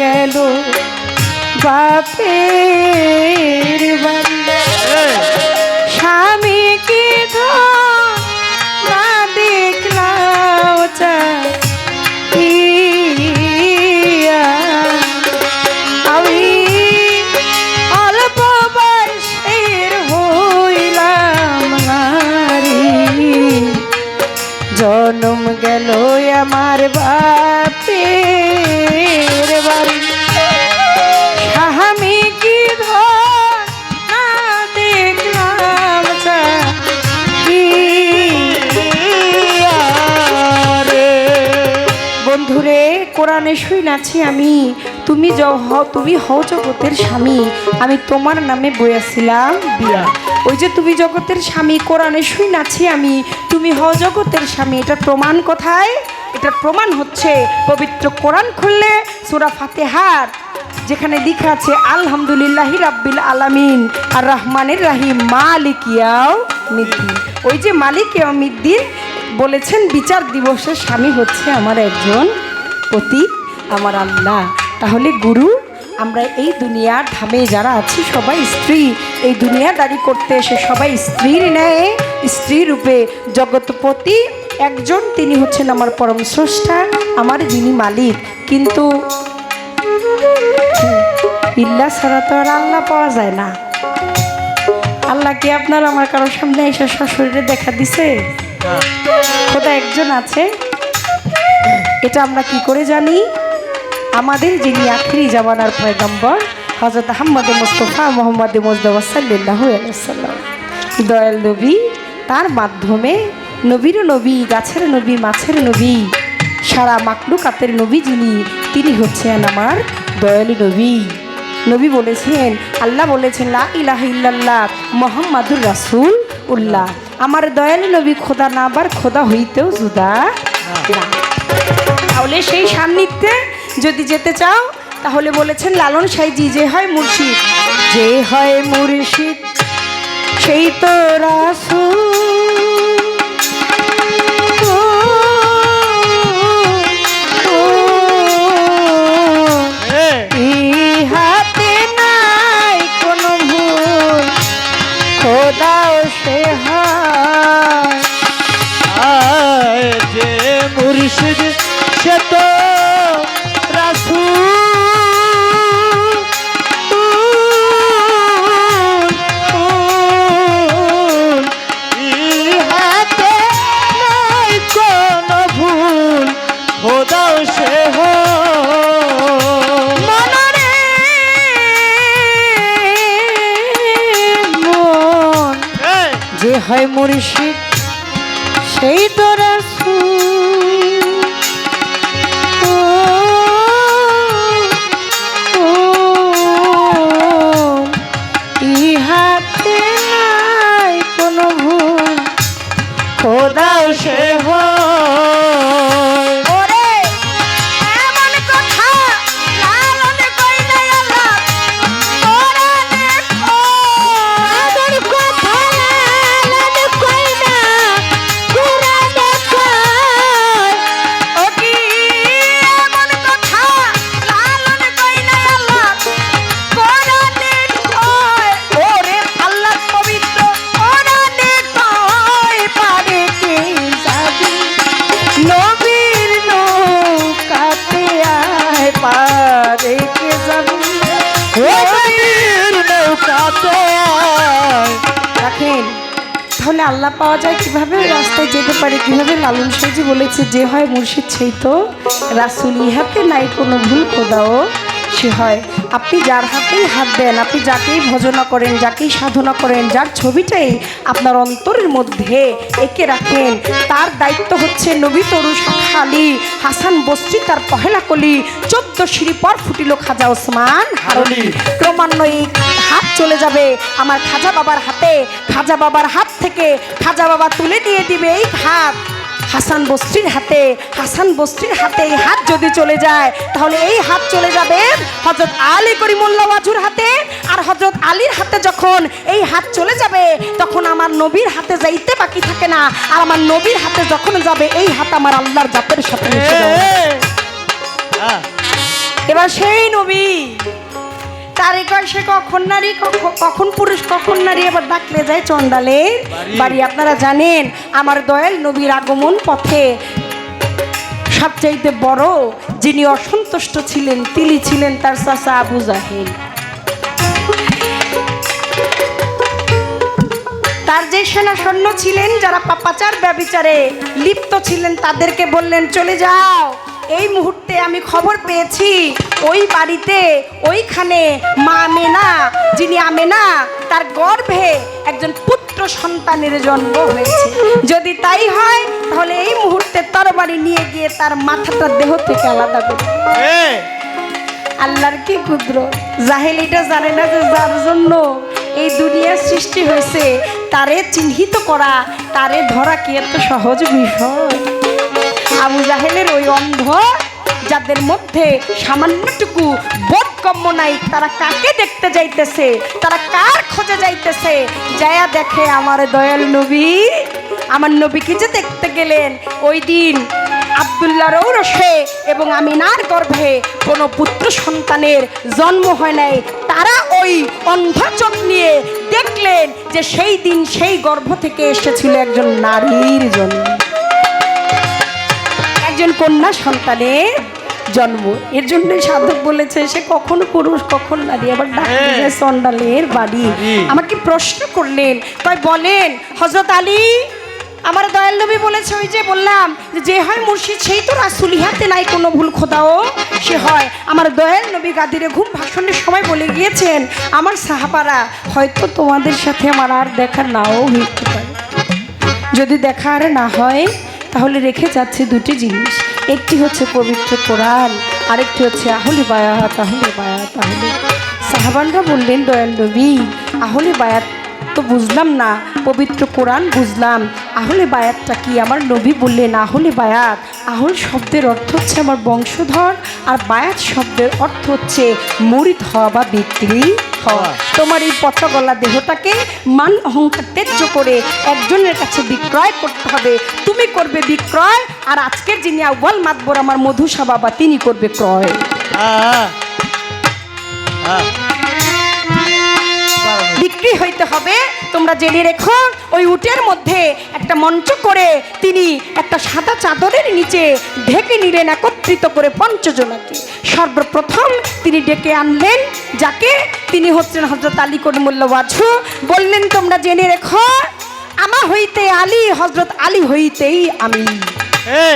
গেল বাপের বাড়ি। কোরআনে শুই নাছি আমি। তুমি তুমি হও জগতের স্বামী। আমি তোমার নামে বইয়াছিলাম বিয়া। ওই যে তুমি জগতের স্বামী, কোরআনে শুই নাছি আমি। তুমি হও জগতের স্বামী, এটা প্রমাণ কোথায়। এটা প্রমাণ হচ্ছে, পবিত্র কোরআন খুললে সুরা ফাতেহার, যেখানে লেখা আছে, আলহামদুলিল্লাহ রাব্বিল আলামিন, আর রহমানের রাহিম মালিক ইয়াও মিদ্দিন। ওই যে মালিক ইয়াও মিদ্দিন বলেছেন, বিচার দিবসের স্বামী হচ্ছে আমার একজন পতি আমার আল্লাহ। তাহলে গুরু আমরা এই দুনিয়ার ধামে যারা আছি সবাই স্ত্রী। এই দুনিয়াদারি করতে এসে সবাই স্ত্রীর ন্যায় স্ত্রী রূপে জগৎপতি। একজন তিনি হচ্ছেন আমার পরম স্রষ্টা আমার যিনি মালিক। কিন্তু ইল্লা ছাড়া তো আর আল্লাহ পাওয়া যায় না। আল্লাহ কি আপনার আমার কারোর সামনে এসে শ্বশুরে দেখা দিছে? খোদা একজন আছে। এটা আমরা কি করে জানি? আমাদের যিনি আখিরি জামানার পয়গম্বর হজরত আহম্মদ মুস্তফা মোহাম্মদ মুজদবা সাল্লাহ দয়াল নবী, তার মাধ্যমে নবীর নবী, গাছের নবী, মাছের নবী, সারা মাকলুকাতের নবী যিনি, তিনি হচ্ছেন আমার দয়ালু নবী। নবী বলেছেন, আল্লাহ বলেছেন, লা ইলাহ ইল্লাল্লাহ, মোহাম্মদুর রাসূল উল্লাহ আমার দয়ালু নবী খোদা না আবার খোদা হইতেও জুদা না। তাহলে সেই সান্নিধ্যে যদি যেতে চাও, তাহলে বলেছেন লালন সাইজি যে হয় মুর্শিদ। যে হয় মুর্শিদ, সেই তো রাসূল। হয় মুর্শিদ আল্লাহ পাওয়া যায় কীভাবে? রাস্তায় যেতে পারে কীভাবে? লালন সাইজি বলেছে, যে হয় মুর্শিদ সেই তো রাসুল। ইহাতে নাই কোনো ভুল খোদাও সে হয়। আপনি যার হাতেই হাত দেন, আপনি যাকেই ভজনা করেন, যাকেই সাধনা করেন, যার ছবিটাই আপনার অন্তরের মধ্যে এঁকে রাখেন, তার দায়িত্ব হচ্ছে নবী তরু শাখা হাসান বস্ত্রী তার পহেলা কলি, চোদ্দ সিঁড়ি পর ফুটিল খাজা ওসমান হারলি। ক্রমান্বয়ে হাত চলে যাবে। আমার খাজা বাবার হাতে খাজা বাবার হাত থেকে খাজা বাবা তুলে দিয়ে দিবে এই হাত। হাসান বস্ত্রীর হাতে হাসান বস্ত্রীর হাতে এই হাত যদি চলে যায় তাহলে এই হাত চলে যাবে হজরত আলী করিমুল্লাহ ওয়াজুর হাতে। আর হজরত আলীর হাতে যখন এই হাত চলে যাবে তখন আমার নবীর হাতে যাইতে বাকি থাকে না। আর আমার নবীর হাতে যখন যাবে এই হাত আমার আল্লাহর জাতের সাথে। এবার সেই নবী তারই কয় সে কখন নারী কখ- কখন পুরুষ কখন নারী? এবার ডাকলে যায় চন্ডালে বাড়ি আপনারা জানেন আমার দয়াল নবীর আগমন পথে সবচাইতে বড় যিনি অসন্তুষ্ট ছিলেন তিনি ছিলেন তার চাচা আবু জাহেল। তার যে সেনা সৈন্য ছিলেন যারা পাপাচার ব্যবিচারে লিপ্ত ছিলেন তাদেরকে বললেন চলে যাও। এই মুহূর্তে আমি খবর পেয়েছি ওই বাড়িতে ওইখানে মা মেনা যিনি আমেনা তার গর্ভে একজন পুত্র সন্তানের জন্ম হয়েছে। যদি তাই হয় তাহলে এই মুহূর্তে তরবারি নিয়ে গিয়ে তার মাথাটা দেহ থেকে আলাদা করবে এ! আল্লাহর কি ক্ষুদ্র জাহেল এটা জানে না যে যার জন্য এই দুনিয়ার সৃষ্টি হয়েছে। তারে চিহ্নিত করা তারে ধরা কি এত সহজ বিষয়? আবু জাহেলের ওই অন্ধ, যাদের মধ্যে সামান্যটুকু বোধগম্য নাই, তারা কাকে দেখতে যাইতেছে? তারা কার খোঁজে যাইতেছে? যায়া দেখে আমার দয়াল নবী, আমার নবীকে যে দেখতে গেলেন, ওই দিন আবদুল্লাহ রৌরসে এবং আমিনার গর্ভে কোনো পুত্র সন্তানের জন্ম হয় নাই। তারা ওই অন্ধ চোখ নিয়ে দেখলেন যে সেই দিন সেই গর্ভ থেকে এসেছিল একজন নারীর জন্ম। একজন কন্যা সন্তানের জন্ম এর জন্যই সাধক বলেছে সে কখন পুরুষ কখন নারী আবার ডাকতে হ্যাঁ। চন্ডালের বাড়ি। আমাকে প্রশ্ন করলেন তাই বলেন হজরত আলী আমার দয়াল নবী বলেছে ওই যে বললাম যে হয় মুর্শিদ সেই তো রাসুল ইহাতে নাই কোনো ভুল খোদাও সে হয় আমার দয়াল নবী গাদিরে ঘুম ভাষণের সময় বলে গিয়েছেন আমার সাহাবারা হয়তো তোমাদের সাথে আমার আর দেখা নাও হইতে পারে যদি দেখা আর না হয় তাহলে রেখে যাচ্ছে দুটি জিনিস। একটি হচ্ছে পবিত্র কোরআন, আরেকটি হচ্ছে আহলি বায়াত আহলি বায়াত, আহলি সাহাবানরা বললেন, দয়াল নবী, আহলি বায়াত তো বুঝলাম না, পবিত্র কোরআন বুঝলাম। আহলে বায়াতটা কি? আমার নবী বললেন, আহলে বায়াত, আহল শব্দের অর্থ হচ্ছে আমার বংশধর, আর বায়াত শব্দের অর্থ হচ্ছে মরিত হওয়া বা বিক্রি। হওয়া। তোমার এই পচা গলা দেহটাকে মান অহংকার ত্যায্য করে একজনের কাছে বিক্রয় করতে হবে। তুমি করবে বিক্রয়, আর আজকের যিনি আউ্বাল মাতবর, আমার মধুসা বাবা, তিনি করবে ক্রয়। হ্যাঁ হ্যাঁ বিক্রি হইতে হবে। তোমরা জেনে রেখো ওই উটের মধ্যে একটা মঞ্চ করে তিনি একটা সাদা চাদরের নিচে ঢেকে নিলেন একত্রিত করে পঞ্চজনাকে। সর্বপ্রথম তিনি ডেকে আনলেন যাকে তিনি হচ্ছেন হজরত আলী করিমুল্লা ওয়াজু বললেন তোমরা জেনে রেখো আমা হইতে আলী হজরত আলী হইতেই আমি। এ